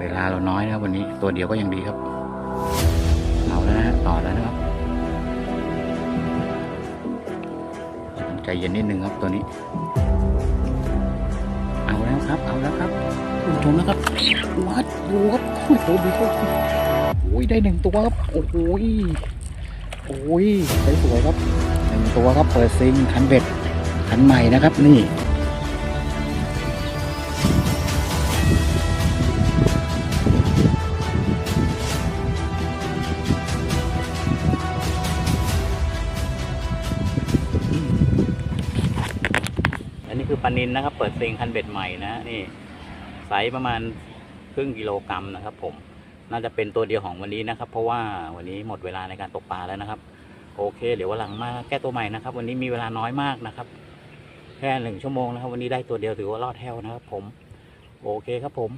เวลาเราน้อยนะวันนี้ตัวเดียวก็ยังดีครับ เอาแล้วนะต่อแล้วนะครับใจเย็นนิดนึงครับตัวนี้ เอาแล้วครับ เอาแล้วครับคุณชมนะครับวัดดูครับโอ้โหดูครับโอ้ยได้หนึ่งตัวครับโอ้โหยโอ้ยสวยครับหนึ่งตัวครับเปิดซิงคันเบ็ดคันใหม่นะครับนี่ นี้คือปลานินนะครับ เปิดเซิงคันเบ็ดใหม่นะนี่ไซส์ประมาณครึ่งกิโลกรัมนะครับ ผม น่าจะเป็นตัวเดียวของวันนี้นะครับ เพราะว่าวันนี้หมดเวลาในการตกปลาแล้วนะครับ โอเค เดี๋ยววันหลังมาแก้ตัวใหม่นะครับ วันนี้มีเวลาน้อยมากนะครับ แค่หนึ่งชั่วโมงนะครับ วันนี้ได้ตัวเดียวถือว่ารอดแถวนะครับ ผม โอเคครับผม